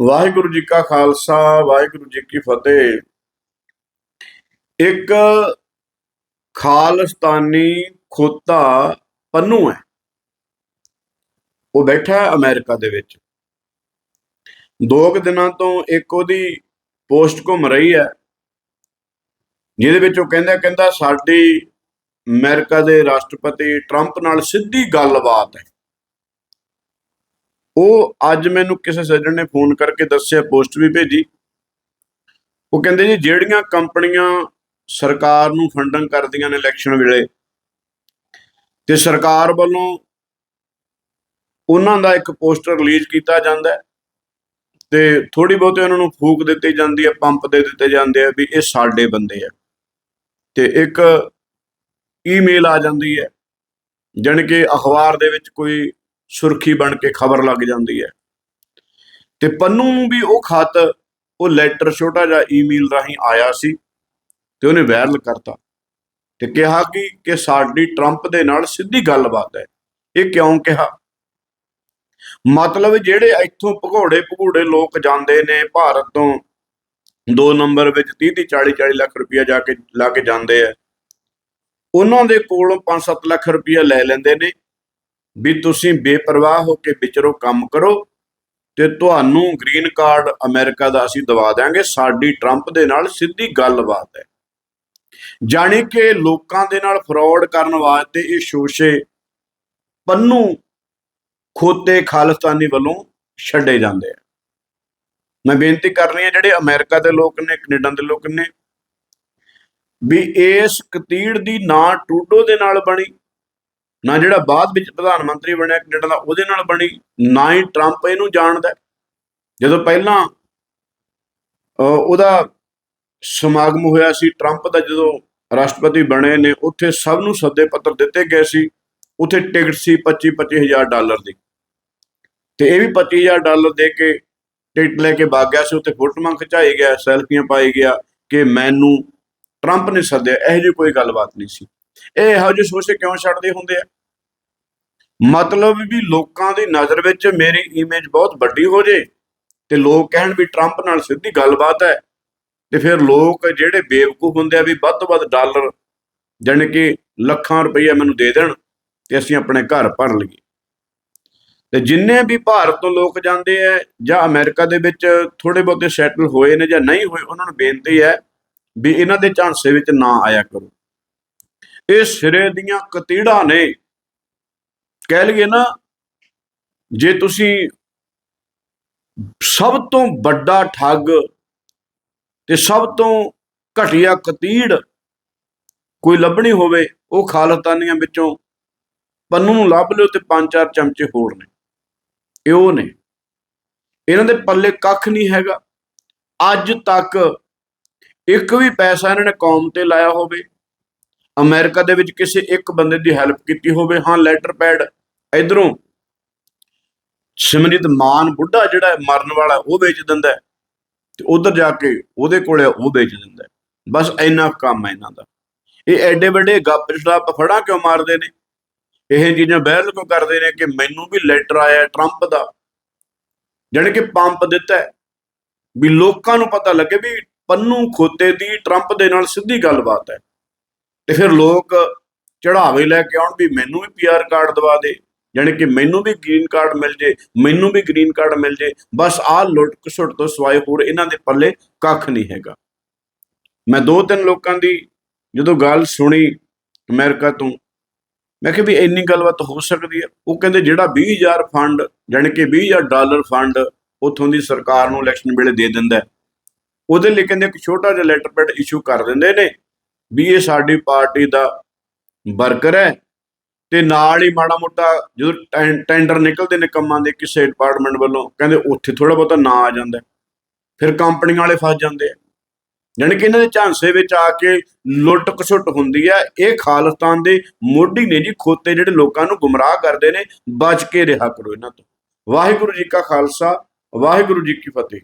ਵਾਹਿਗੁਰੂ ਜੀ ਕਾ ਖਾਲਸਾ, ਵਾਹਿਗੁਰੂ ਜੀ ਕੀ ਫਤਿਹ। ਇੱਕ ਖਾਲਸਤਾਨੀ ਖੋਤਾ ਪੰਨੂ ਹੈ। ਉਹ ਬੈਠਾ ਹੈ ਅਮਰੀਕਾ ਦੇ ਵਿੱਚ। ਦੋ ਕੁ ਦਿਨਾਂ ਤੋਂ ਇੱਕ ਉਹਦੀ ਪੋਸਟ ਘੁੰਮ ਰਹੀ ਹੈ, ਜਿਹਦੇ ਵਿੱਚ ਉਹ ਕਹਿੰਦਾ ਕਹਿੰਦਾ ਸਾਡੀ ਅਮਰੀਕਾ ਦੇ ਰਾਸ਼ਟਰਪਤੀ ਟਰੰਪ ਨਾਲ ਸਿੱਧੀ ਗੱਲਬਾਤ ਹੈ। ਉਹ ਅੱਜ ਮੈਨੂੰ ਕਿਸੇ ਸੱਜਣ ਨੇ ਫੋਨ ਕਰਕੇ ਦੱਸਿਆ ਪੋਸਟ ਵੀ ਭੇਜੀ। ਉਹ ਕਹਿੰਦੇ ਜੀ, ਜਿਹੜੀਆਂ ਕੰਪਨੀਆਂ ਸਰਕਾਰ ਨੂੰ ਫੰਡਿੰਗ ਕਰਦੀਆਂ ਨੇ ਇਲੈਕਸ਼ਨ ਵੇਲੇ, ਤੇ ਸਰਕਾਰ ਵੱਲੋਂ ਉਹਨਾਂ ਦਾ ਇੱਕ ਪੋਸਟਰ ਰਿਲੀਜ਼ ਕੀਤਾ ਜਾਂਦਾ ਤੇ ਥੋੜੀ ਬਹੁਤੇ ਉਹਨਾਂ ਨੂੰ ਫੂਕ ਦਿੱਤੀ ਜਾਂਦੀ ਹੈ, ਪੰਪ ਦੇ ਦਿੱਤੇ ਜਾਂਦੇ ਆ ਵੀ ਇਹ ਸਾਡੇ ਬੰਦੇ ਆ। ਤੇ ਇੱਕ ਈਮੇਲ ਆ ਜਾਂਦੀ ਹੈ, ਜਾਣੀ ਕਿ ਅਖਬਾਰ ਦੇ ਵਿੱਚ ਕੋਈ ਸੁਰਖੀ ਬਣ ਕੇ ਖਬਰ ਲੱਗ ਜਾਂਦੀ ਹੈ। ਤੇ ਪੰਨੂ ਨੂੰ ਵੀ ਉਹ ਖਤ, ਉਹ ਲੈਟਰ ਛੋਟਾ ਜਿਹਾ ਈਮੇਲ ਰਾਹੀਂ ਆਇਆ ਸੀ ਤੇ ਉਹਨੇ ਵਾਇਰਲ ਕਰਤਾ। ਤੇ ਕਿਹਾ ਕਿ ਕਿ ਸਾਡੀ ਟਰੰਪ ਦੇ ਨਾਲ ਸਿੱਧੀ ਗੱਲਬਾਤ ਹੈ। ਇਹ ਕਿਉਂ ਕਿਹਾ? ਮਤਲਬ ਜਿਹੜੇ ਇੱਥੋਂ ਭਗੌੜੇ ਭਗੋੜੇ ਲੋਕ ਜਾਂਦੇ ਨੇ, ਭਾਰਤ ਤੋਂ ਦੋ ਨੰਬਰ ਵਿੱਚ 30 30 40 40 ਲੱਖ ਰੁਪਇਆ ਜਾ ਕੇ ਲਾ ਕੇ ਜਾਂਦੇ ਆ। ਉਹਨਾਂ ਦੇ ਕੋਲੋਂ 5-7 ਲੱਖ ਰੁਪਇਆ ਲੈ ਲੈਂਦੇ ਨੇ। ਵੀ ਤੁਸੀਂ ਬੇਪਰਵਾਹ ਹੋ ਕੇ ਵਿਚਰੋ ਕੰਮ ਕਰੋ ਤੇ ਤੁਹਾਨੂੰ ਗ੍ਰੀਨ ਕਾਰਡ ਅਮਰੀਕਾ ਦਾ ਅਸੀਂ ਦਵਾ ਦਿਆਂਗੇ। ਸਾਡੀ ਟਰੰਪ ਦੇ ਨਾਲ ਸਿੱਧੀ ਗੱਲਬਾਤ ਹੈ। ਜਾਣੀ ਕਿ ਲੋਕਾਂ ਦੇ ਨਾਲ ਫਰਾਡ ਕਰਨ ਵਾਸਤੇ ਇਹ ਸ਼ੋਸ਼ੇ ਪੰਨੂ ਖੋਤੇ ਖਾਲਿਸਤਾਨੀ ਵੱਲੋਂ ਛੱਡੇ ਜਾਂਦੇ ਆ। ਮੈਂ ਬੇਨਤੀ ਕਰਨੀ ਹੈ, ਜਿਹੜੇ ਅਮਰੀਕਾ ਦੇ ਲੋਕ ਨੇ, ਕੈਨੇਡਾ ਦੇ ਲੋਕ ਨੇ, ਵੀ ਇਸ ਕਤੀੜ ਦੀ ਨਾ ਟਰੂਡੋ ਦੇ ਨਾਲ ਬਣੀ। ਨਾ ਜਿਹੜਾ ਬਾਅਦ ਵਿੱਚ ਪ੍ਰਧਾਨ ਮੰਤਰੀ ਬਣਿਆ ਕੈਨੇਡਾ ਦਾ ਉਹਦੇ ਨਾਲ ਬਣੀ ਨਾ ਹੀ ਟਰੰਪ ਇਹਨੂੰ ਜਾਣਦਾ ਜਦੋਂ ਪਹਿਲਾਂ ਅਹ, ਉਹਦਾ ਸਮਾਗਮ ਹੋਇਆ ਸੀ ਟਰੰਪ ਦਾ ਜਦੋਂ ਰਾਸ਼ਟਰਪਤੀ ਬਣੇ ਨੇ ਉੱਥੇ ਸਭ ਨੂੰ ਸੱਦੇ ਪੱਤਰ ਦਿੱਤੇ ਗਏ ਸੀ ਉੱਥੇ ਟਿਕਟ ਸੀ 25 25000 ਡਾਲਰ ਦੀ। ਤੇ ਇਹ ਵੀ 25000 ਡਾਲਰ ਦੇ ਕੇ ਟਿਕਟ ਲੈ ਕੇ ਭੱਗ ਗਿਆ ਸੀ ਉੱਥੇ ਫੋਟੋਆਂ ਖਿਚਾਈ ਗਿਆ ਸੈਲਫੀਆਂ ਪਾਈ ਗਿਆ ਕਿ ਮੈਨੂੰ ਟਰੰਪ ਨੇ ਸੱਦਿਆ ਇਹੋ ਜਿਹੀ ਕੋਈ ਗੱਲਬਾਤ ਨਹੀਂ ਸੀ। ਇਹ ਇਹੋ ਜਿਹੇ ਸੋਚੇ ਕਿਉਂ ਛੱਡਦੇ ਹੁੰਦੇ ਆ? ਮਤਲਬ ਵੀ ਲੋਕਾਂ ਦੀ ਨਜ਼ਰ ਵਿੱਚ ਮੇਰੀ ਇਮੇਜ ਬਹੁਤ ਵੱਡੀ ਹੋ ਜੇ ਤੇ ਲੋਕ ਕਹਿਣ ਵੀ ਟਰੰਪ ਨਾਲ ਸਿੱਧੀ ਗੱਲਬਾਤ ਹੈ ਤੇ ਫਿਰ ਲੋਕ ਜਿਹੜੇ ਬੇਵਕੂਫ ਹੁੰਦੇ ਆ ਵੀ ਵੱਧ ਤੋਂ ਵੱਧ ਡਾਲਰ ਜਾਣੀ ਕਿ ਲੱਖਾਂ ਰੁਪਈਆ ਮੈਨੂੰ ਦੇ ਦੇਣ ਤੇ ਅਸੀਂ ਆਪਣੇ ਘਰ ਭਰ ਲਈਏ। ਤੇ ਜਿੰਨੇ ਵੀ ਭਾਰਤ ਤੋਂ ਲੋਕ ਜਾਂਦੇ ਆ ਜਾਂ ਅਮਰੀਕਾ ਦੇ ਵਿੱਚ ਥੋੜੇ ਬਹੁਤੇ ਸੈਟਲ ਹੋਏ ਨੇ ਜਾਂ ਨਹੀਂ ਹੋਏ, ਉਹਨਾਂ ਨੂੰ ਬੇਨਤੀ ਹੈ ਵੀ ਇਹਨਾਂ ਦੇ ਝਾਂਸੇ ਵਿੱਚ ਨਾ ਆਇਆ ਕਰੋ। ਇਹ ਸਿਰੇ ਦੀਆਂ ਕਤੀੜਾਂ ਨੇ ਕਹਿ ਲਈਏ ਨਾ, ਜੇ ਤੁਸੀਂ ਸਭ ਤੋਂ ਵੱਡਾ ਠੱਗ ਤੇ ਸਭ ਤੋਂ ਘਟੀਆ ਕਤੀੜ ਕੋਈ ਲੱਭਣੀ ਹੋਵੇ, ਉਹ ਖਾਲਸਤਾਨੀਆਂ ਵਿੱਚੋਂ ਪੰਨੂ ਨੂੰ ਲੱਭ ਲਿਓ ਤੇ ਪੰਜ ਚਾਰ ਚਮਚੇ ਹੋਰ ਨੇ। ਇਹ ਉਹ ਨੇ। ਇਹਨਾਂ ਦੇ ਪੱਲੇ ਕੱਖ ਨਹੀਂ ਹੈਗਾ। ਅੱਜ ਤੱਕ ਇੱਕ ਵੀ ਪੈਸਾ ਇਹਨਾਂ ਨੇ ਕੌਮ ਤੇ ਲਾਇਆ ਹੋਵੇ ਅਮਰੀਕਾ ਦੇ ਵਿੱਚ ਕਿਸੇ ਇੱਕ ਬੰਦੇ ਦੀ ਹੈਲਪ ਕੀਤੀ ਹੋਵੇ, ਹਾਂ, ਲੈਟਰ ਪੈਡ ਇਧਰੋਂ। ਸਿਮਰਜੀਤ ਮਾਨ ਬੁੱਢਾ ਜਿਹੜਾ ਮਰਨ ਵਾਲਾ, ਉਹ ਵੇਚ ਦਿੰਦਾ ਤੇ ਉਧਰ ਜਾ ਕੇ ਉਹਦੇ ਕੋਲੇ ਉਹ ਵੇਚ ਦਿੰਦਾ ਬਸ ਇੰਨਾ ਕੰਮ ਹੈ ਇਹਨਾਂ ਦਾ। ਇਹ ਐਡੇ ਵੱਡੇ ਗੱਪ ਸ਼ਰਾਪ ਫੜਾ ਕਿਉਂ ਮਾਰਦੇ ਨੇ? ਇਹ ਚੀਜ਼ਾਂ ਬਹਿਲ ਕਿਉਂ ਕਰਦੇ ਨੇ ਕਿ ਮੈਨੂੰ ਵੀ ਲੈਟਰ ਆਇਆ ਟਰੰਪ ਦਾ? ਜਾਣੀ ਕਿ ਪੰਪ ਦਿੱਤਾ ਵੀ ਲੋਕਾਂ ਨੂੰ ਪਤਾ ਲੱਗੇ ਵੀ ਪੰਨੂ ਖੋਤੇ ਦੀ ਟਰੰਪ ਦੇ ਨਾਲ ਸਿੱਧੀ ਗੱਲਬਾਤ ਹੈ। ਤੇ ਫਿਰ ਲੋਕ ਚੜਾਵੇ ਲੈ ਕੇ ਆਉਣ ਵੀ ਮੈਨੂੰ ਵੀ ਪੀਆਰ ਕਾਰਡ ਦਵਾ ਦੇ ਯਾਨੀ ਕਿ ਮੈਨੂੰ ਵੀ ਗ੍ਰੀਨ ਕਾਰਡ ਮਿਲ ਜੇ, ਮੈਨੂੰ ਵੀ ਗ੍ਰੀਨ ਕਾਰਡ ਮਿਲ ਜੇ, ਬਸ ਆਹ ਲੁੱਟ ਘਸੁੱਟ ਤੋਂ ਸਵਾਏ ਹੋਰ ਇਹਨਾਂ ਦੇ ਪੱਲੇ ਕੱਖ ਨਹੀਂ ਹੈਗਾ। ਮੈਂ ਦੋ ਤਿੰਨ ਲੋਕਾਂ ਦੀ ਜਦੋਂ ਗੱਲ ਸੁਣੀ ਅਮਰੀਕਾ ਤੋਂ, ਮੈਂ ਕਿਹਾ ਵੀ ਇੰਨੀ ਗੱਲਬਾਤ ਹੋ ਸਕਦੀ ਹੈ? ਉਹ ਕਹਿੰਦੇ ਜਿਹੜਾ 20000 ਫੰਡ ਯਾਨੀ ਕਿ 20000 ਡਾਲਰ ਫੰਡ ਉਥੋਂ ਦੀ ਸਰਕਾਰ ਨੂੰ ਇਲੈਕਸ਼ਨ ਵੇਲੇ ਦੇ ਦਿੰਦਾ ਉਹਦੇ ਲਈ ਕਹਿੰਦੇ ਇੱਕ ਛੋਟਾ ਜਿਹਾ ਲੈਟਰ ਪੈਡ ਇਸ਼ੂ ਕਰ ਦਿੰਦੇ ਨੇ। ਵੀ ਇਹ ਸਾਡੀ ਪਾਰਟੀ ਦਾ ਵਰਕਰ ਹੈ ਤੇ ਨਾਲ ਹੀ ਮਾੜਾ ਮੋਟਾ ਜਦੋਂ ਟੈਂ- ਟੈਂਡਰ ਨਿਕਲਦੇ ਨੇ ਕੰਮਾਂ ਦੇ ਕਿਸੇ ਡਿਪਾਰਟਮੈਂਟ ਵੱਲੋਂ, ਕਹਿੰਦੇ ਉੱਥੇ ਥੋੜਾ ਬਹੁਤਾ ਨਾਂ ਆ ਜਾਂਦਾ ਫਿਰ ਕੰਪਨੀਆਂ ਵਾਲੇ ਫਸ ਜਾਂਦੇ ਆ। ਜਾਣੀ ਕਿ ਇਹਨਾਂ ਦੇ ਝਾਂਸੇ ਵਿੱਚ ਆ ਕੇ ਲੁੱਟ ਖਸੁੱਟ ਹੁੰਦੀ ਹੈ। ਇਹ ਖਾਲਿਸਤਾਨ ਦੇ ਮੋਢੀ ਨੇ ਜੀ, ਖੋਤੇ ਜਿਹੜੇ ਲੋਕਾਂ ਨੂੰ ਗੁੰਮਰਾਹ ਕਰਦੇ ਨੇ, ਬਚ ਕੇ ਰਿਹਾ ਕਰੋ ਇਹਨਾਂ ਤੋਂ। ਵਾਹਿਗੁਰੂ ਜੀ ਕਾ ਖਾਲਸਾ, ਵਾਹਿਗੁਰੂ ਜੀ ਕੀ ਫਤਿਹ।